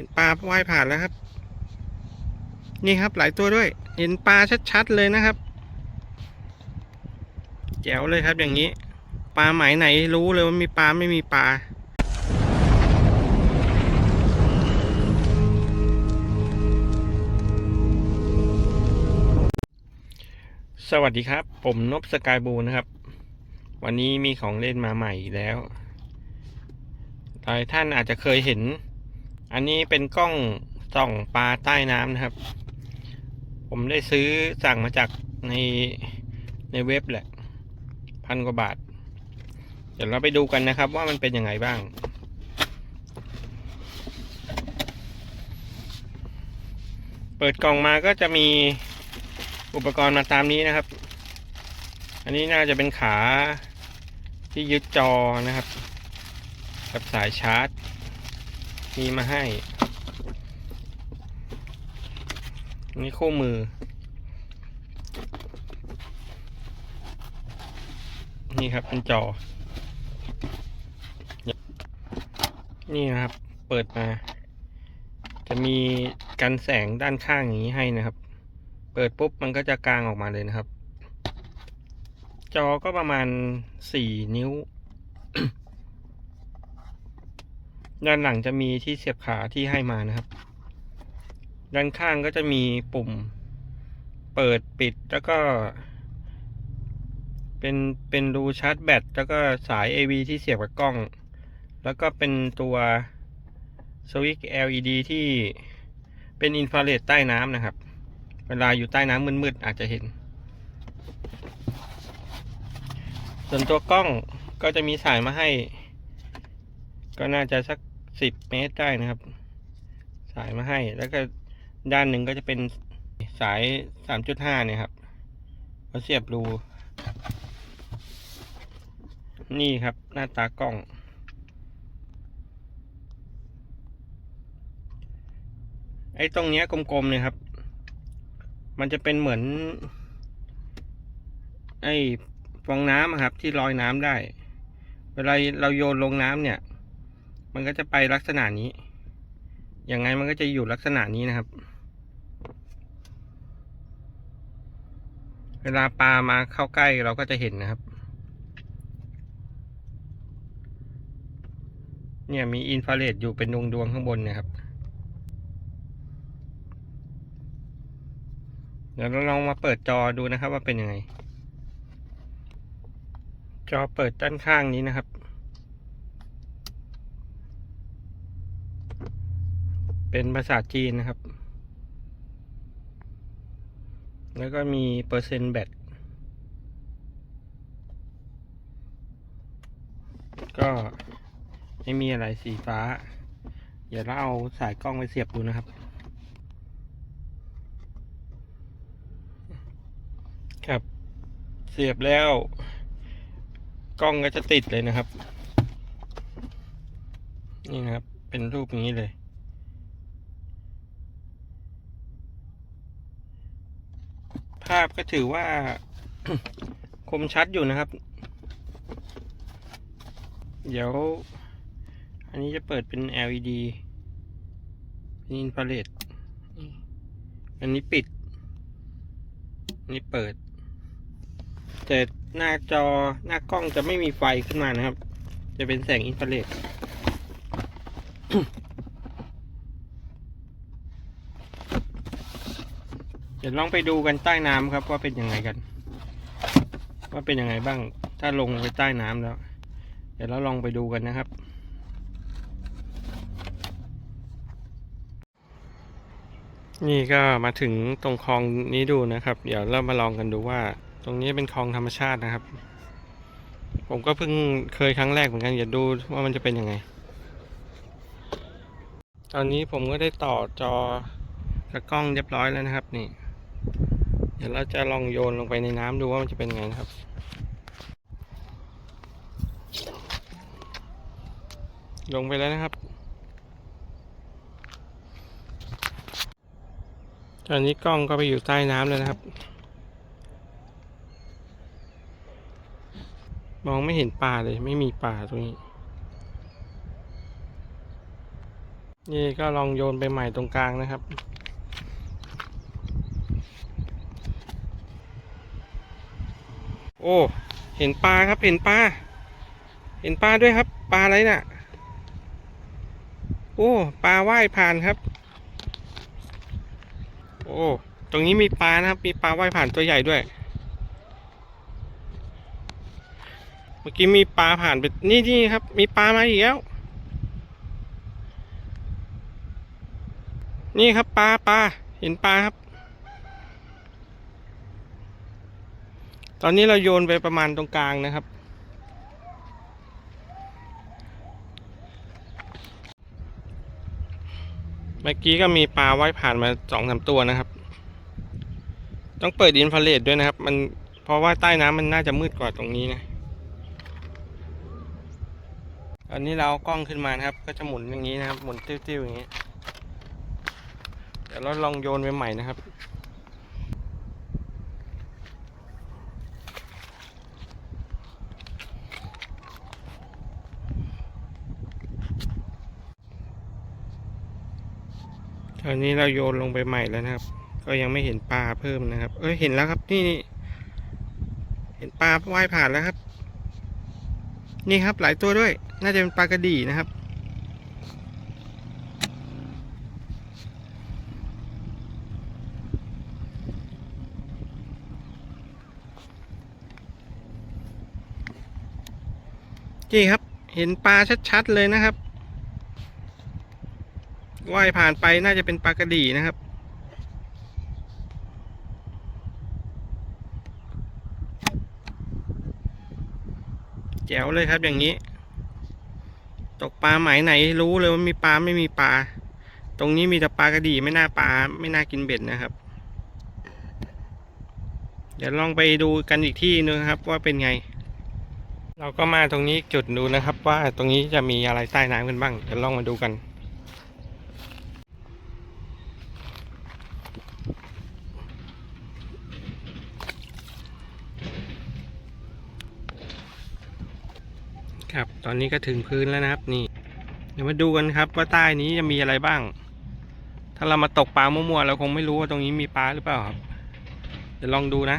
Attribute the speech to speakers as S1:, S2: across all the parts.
S1: ห็นปลาว่ายผ่านแล้วครับ นี่ครับหลายตัวด้วย เห็นปลาชัดๆเลยนะครับ แจ๋วเลยครับอย่างนี้ ปลาหมายไหนรู้เลยว่ามีปลาไม่มีปลาสวัสดีครับ ผมนบสกายบูนะครับ วันนี้มีของเล่นมาใหม่แล้วหลายท่านอาจจะเคยเห็น อันนี้เป็นกล้องส่องปลาใต้น้ำนะครับ ผมได้ซื้อสั่งมาจากในในเว็บแหละ พันกว่าบาท เดี๋ยวเราไปดูกันนะครับว่ามันเป็นยังไงบ้าง เปิดกล่องมาก็จะมีอุปกรณ์มาตามนี้นะครับ อันนี้น่าจะเป็นขาที่ยึดจอนะครับ กับสายชาร์จ มีมาให้ นี่คู่มือ นี่ครับเป็นจอ นี่นะครับ เปิดมา จะมีกันแสงด้านข้างอย่างนี้ให้นะครับ เปิดปุ๊บมันก็จะกลางออกมาเลยนะครับ จอก็ประมาณสี่นิ้ว ด้านหลังจะมีที่เสียบขาที่ให้มานะครับ ด้านข้างก็จะมีปุ่มเปิดปิดแล้วก็ เป็นเป็นรูชาร์จแบตแล้วก็สาย AV ที่เสียบกับกล้อง แล้วก็เป็นตัวสวิตช์ LED ที่เป็นอินฟราเรดใต้น้ำนะครับ เวลาอยู่ใต้น้ำมืดๆอาจจะเห็น ส่วนตัวกล้องก็จะมีสายมาให้ ก็น่าจะสัก สิบเมตรได้นะครับ สายมาให้ แล้วก็ด้านหนึ่งก็จะเป็นสายสามจุดห้าเนี่ยครับเขาเสียบรู นี่ครับหน้าตากล้อง ไอ้ตรงเนี้ยกลมๆเนี่ยครับ มันจะเป็นเหมือน ไอ้ฟองน้ำครับที่ลอยน้ำได้ เวลาเราโยนลงน้ำเนี่ย มันก็จะไปลักษณะนี้อย่างไงมันก็จะอยู่ลักษณะนี้นะครับ เวลาปลามาเข้าใกล้เราก็จะเห็นนะครับ เนี่ยมีอินฟราเรดอยู่เป็นดวงดวงข้างบนนี่ยครับ เดี๋ยวเราลองมาเปิดจอดูนะครับว่าเป็นยังไง จอเปิดด้านข้างนี้นะครับ เป็นภาษาจีนนะครับ แล้วก็มีเปอร์เซ็นต์แบต ก็ไม่มีอะไรสีฟ้า เดี๋ยวเราเอาสายกล้องไปเสียบดูนะครับ ครับ เสียบแล้ว กล้องก็จะติดเลยนะครับ นี่นะครับ เป็นรูปนี้เลย ภาพก็ถือว่า คมชัดอยู่นะครับ เดี๋ยว อันนี้จะเปิดเป็น LED เป็นอินฟราเรดอันนี้ปิด อันนี้เปิด แต่หน้าจอหน้ากล้องจะไม่มีไฟขึ้นมานะครับ จะเป็นแสงอินฟราเรด เดี๋ยวลองไปดูกันใต้น้ำครับว่าเป็นยังไงกัน ว่าเป็นยังไงบ้าง ถ้าลงไปใต้น้ำแล้ว เดี๋ยวเราลองไปดูกันนะครับ นี่ก็มาถึงตรงคลองนี้ดูนะครับ เดี๋ยวเรามาลองกันดูว่า ตรงนี้เป็นคลองธรรมชาตินะครับ ผมก็เพิ่งเคยครั้งแรกเหมือนกันอย่าดูว่ามันจะเป็นยังไง ตอนนี้ผมก็ได้ต่อจอกับกล้องเรียบร้อยแล้วนะครับนี่ เดี๋ยวเราจะลองโยนลงไปในน้ำดูว่ามันจะเป็นไงนะครับ ลงไปแล้วนะครับ ตอนนี้กล้องก็ไปอยู่ใต้น้ำแล้วนะครับ มองไม่เห็นปลาเลยไม่มีปลาตรงนี้นี่ก็ลองโยนไปใหม่ตรงกลางนะครับ โอ้ เห็นปลาครับ เห็นปลา เห็นปลาด้วยครับ ปลาอะไรน่ะ โอ้ ปลาว่ายผ่านครับ โอ้ ตรงนี้มีปลานะครับ มีปลาว่ายผ่านตัวใหญ่ด้วย เมื่อกี้มีปลาผ่านไป นี่นี่ครับ มีปลามาอีกแล้ว นี่ครับปลาปลา เห็นปลาครับ ตอนนี้เราโยนไปประมาณตรงกลางนะครับ เมื่อกี้ก็มีปลาว่ายผ่านมาสองสามตัวนะครับ ต้องเปิดอินฟราเรดด้วยนะครับ มันเพราะว่าใต้น้ำมันน่าจะมืดกว่าตรงนี้นะ ตอนนี้เราเอากล้องขึ้นมานะครับ ก็จะหมุนอย่างนี้นะครับ หมุนติ้วๆอย่างนี้ เดี๋ยวเราลองโยนไปใหม่นะครับ อนนี้เราโยนลงไปใหม่แล้วนะครับ ก็ยังไม่เห็นปลาเพิ่มนะครับ เอ้ยเห็นแล้วครับนี่นี่เห็นปลาว่ายผ่านแล้วครับ นี่ครับหลายตัวด้วย น่าจะเป็นปลากระดี่นะครับ นี่ครับ เห็นปลาชัดๆเลยนะครับ ว่ายผ่านไปน่าจะเป็นปลากระดีนะครับ แจ๋วเลยครับอย่างนี้ ตกปลาหมายไหนรู้เลยว่ามีปลาไม่มีปลา ตรงนี้มีแต่ปลากระดีไม่น่าปลาไม่น่ากินเบ็ดนะครับ เดี๋ยวลองไปดูกันอีกที่นึงครับว่าเป็นไง เราก็มาตรงนี้จุดดูนะครับ ว่าตรงนี้จะมีอะไรใต้น้ำกันบ้างเดี๋ยวลองมาดูกัน ครับ ตอนนี้ก็ถึงพื้นแล้วนะครับ นี่ เดี๋ยวมาดูกันครับ ว่าใต้นี้จะมีอะไรบ้าง ถ้าเรามาตกปลามั่วๆเราคงไม่รู้ว่าตรงนี้มีปลาหรือเปล่าครับ เดี๋ยวลองดูนะ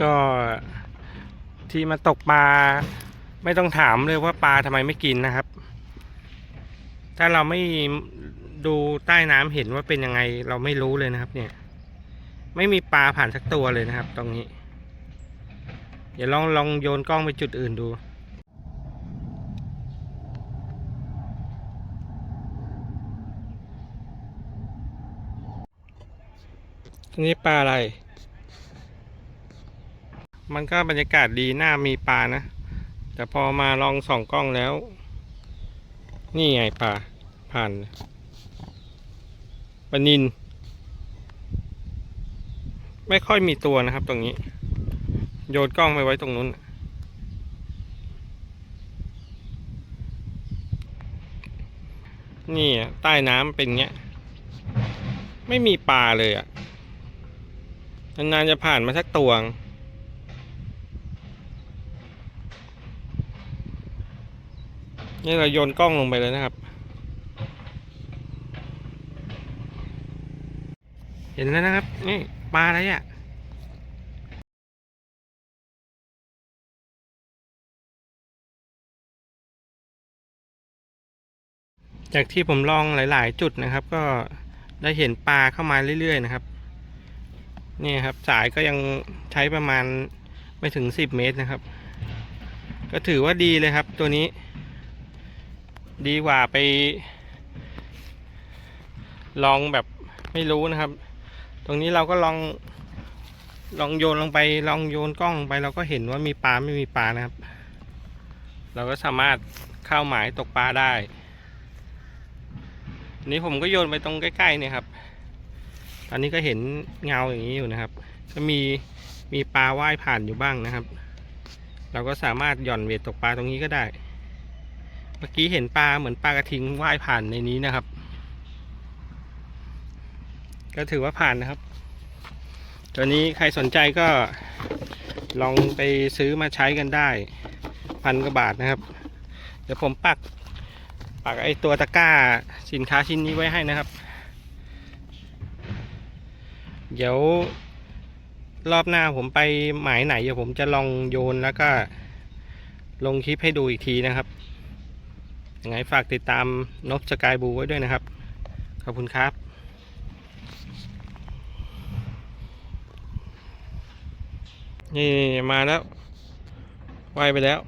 S1: ก็ที่มาตกปลาไม่ต้องถามเลยว่าปลาทำไมไม่กินนะครับ ถ้าเราไม่ดูใต้น้ำเห็นว่าเป็นยังไงเราไม่รู้เลยนะครับ เนี่ย ไม่มีปลาผ่านสักตัวเลยนะครับ ตรงนี้ ดี๋ยวลองลองโยนกล้องไปจุดอื่นดูนนี้ปลาอะไร มันก็บรรยากาศดีหน่ามีปลานะ แต่พอมาลองส่องกล้องแล้ว นี่ไงปลาผ่านปลานิน ไม่ค่อยมีตัวนะครับตรงนี้ โยนกล้องไปไว้ตรงนู้น นี่ใต้น้ำเป็นเงี้ย ไม่มีปลาเลยอะ นานๆจะผ่านมาสักตวง นี่เราโยนกล้องลงไปเลยนะครับ เห็นแล้วนะครับ นี่ปลาอะไรอะ จากที่ผมลองหลาย ๆ จุดนะครับ ก็ได้เห็นปลาเข้ามาเรื่อย ๆ นะครับ นี่ครับสายก็ยังใช้ประมาณไม่ถึงสิบเมตรนะครับ ก็ถือว่าดีเลยครับ ตัวนี้ ดีกว่าไป ลองแบบไม่รู้นะครับ ตรงนี้เราก็ลองลองโยนลงไปลองโยนกล้องไปเราก็เห็นว่ามีปลาไม่มีปลานะครับ เราก็สามารถเข้าหมายตกปลาได้ นนี้ผมก็โยนไปตรงใกล้ๆเนี่ยครับ ตอนนี้ก็เห็นเงาอย่างนี้อยู่นะครับ ก็มีมีปลาว่ายผ่านอยู่บ้างนะครับ เราก็สามารถหย่อนเวทตกปลาตรงนี้ก็ได้ เมื่อกี้เห็นปลาเหมือนปลากระทิงว่ายผ่านในนี้นะครับ ก็ถือว่าผ่านนะครับ ตัวนี้ใครสนใจก็ลองไปซื้อมาใช้กันได้พันกว่าบาทนะครับ เดี๋ยวผมปัก ปักไอตัวตะกร้าสินค้าชิ้นนี้ไว้ให้นะครับ เดี๋ยวรอบหน้าผมไปหมายไหนเดี๋ยวผมจะลองโยนแล้วก็ลงคลิปให้ดูอีกทีนะครับยังไงฝากติดตามนบสกายบูไว้ด้วยนะครับ ขอบคุณครับนี่มาแล้วว่ายไปแล้ว